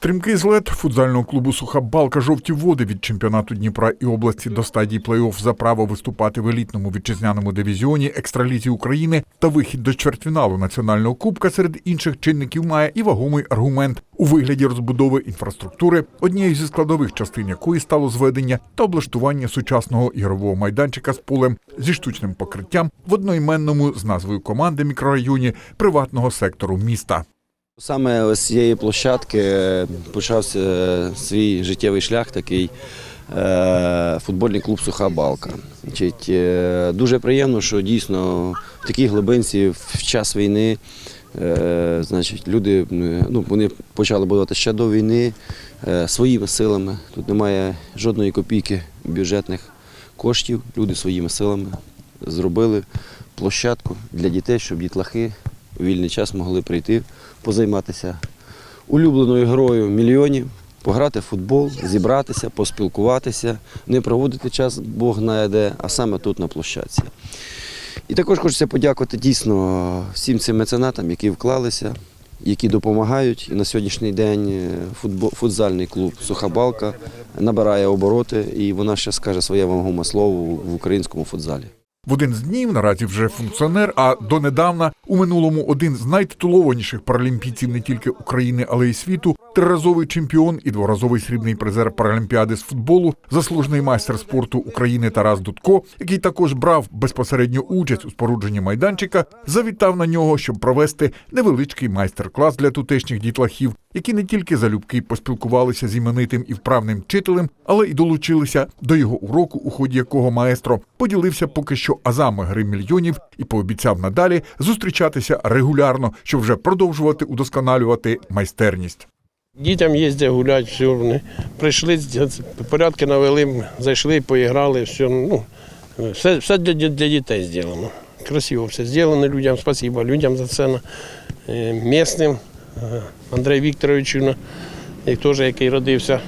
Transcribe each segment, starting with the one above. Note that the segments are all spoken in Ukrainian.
Стрімкий злет футзального клубу Суха Балка жовті води від чемпіонату Дніпра і області до стадії плей-офф за право виступати в елітному вітчизняному дивізіоні екстралізі України та вихід до чвертьфіналу національного кубка серед інших чинників має і вагомий аргумент у вигляді розбудови інфраструктури, однією зі складових частин якої стало зведення та облаштування сучасного ігрового майданчика з полем зі штучним покриттям в одноіменному з назвою команди мікрорайоні приватного сектору міста. Саме з цієї площадки е, почався е, свій життєвий шлях такий е, футбольний клуб Суха Балка. Дуже приємно, що дійсно в такій глибинці в час війни значить, люди ну, вони почали будувати ще до війни своїми силами. Тут немає жодної копійки бюджетних коштів. Люди своїми силами зробили площадку для дітей, щоб дітлахи у вільний час могли прийти, позайматися улюбленою грою мільйонів, пограти в футбол, зібратися, поспілкуватися, не проводити час Бог знає де, а саме тут на площадці. І також хочеться подякувати дійсно всім цим меценатам, які вклалися, які допомагають. І на сьогоднішній день е, футбол, футзальний клуб Суха Балка набирає обороти, і вона ще скаже своє вагоме слово в українському футзалі. В один з днів наразі вже функціонер, а донедавна у минулому один з найтитулованіших паралімпійців не тільки України, але й світу, триразовий чемпіон і дворазовий срібний призер Паралімпіади з футболу, заслужений майстер спорту України Тарас Дудко, який також брав безпосередню участь у спорудженні майданчика, завітав на нього, щоб провести невеличкий майстер-клас для тутешніх дітлахів, які не тільки залюбки поспілкувалися з іменитим і вправним вчителем, але й долучилися до його уроку, у ході якого маестро поділився поки що азами гри мільйонів і пообіцяв надалі зустрічатися регулярно, щоб вже продовжувати удосконалювати майстерність. Дітям їздять гуляти, все, вони прийшли, порядки навели, зайшли, поіграли, все, ну, все, все для, для дітей зроблено. Красиво все зроблено людям, спасибо людям за це, е, місним, е, Андрію Вікторовичу, теж, який родився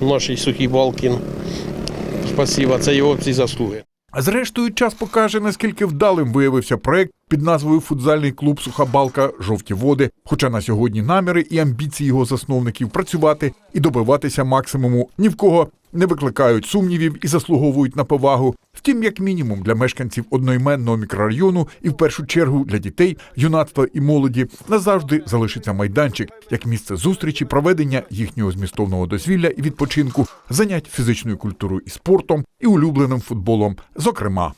у нашій сухій Балкін. Спасибо, це його ці заслуги. А зрештою, час покаже, наскільки вдалим виявився проект під назвою Футзальний клуб Сухабалка Жовті води. Хоча на сьогодні наміри і амбіції його засновників працювати і добиватися максимуму ні в кого не викликають сумнівів і заслуговують на повагу. Втім, як мінімум для мешканців одноіменного мікрорайону і в першу чергу для дітей, юнацтва і молоді назавжди залишиться майданчик як місце зустрічі, проведення їхнього змістовного дозвілля і відпочинку, занять фізичною культурою і спортом і улюбленим футболом, зокрема.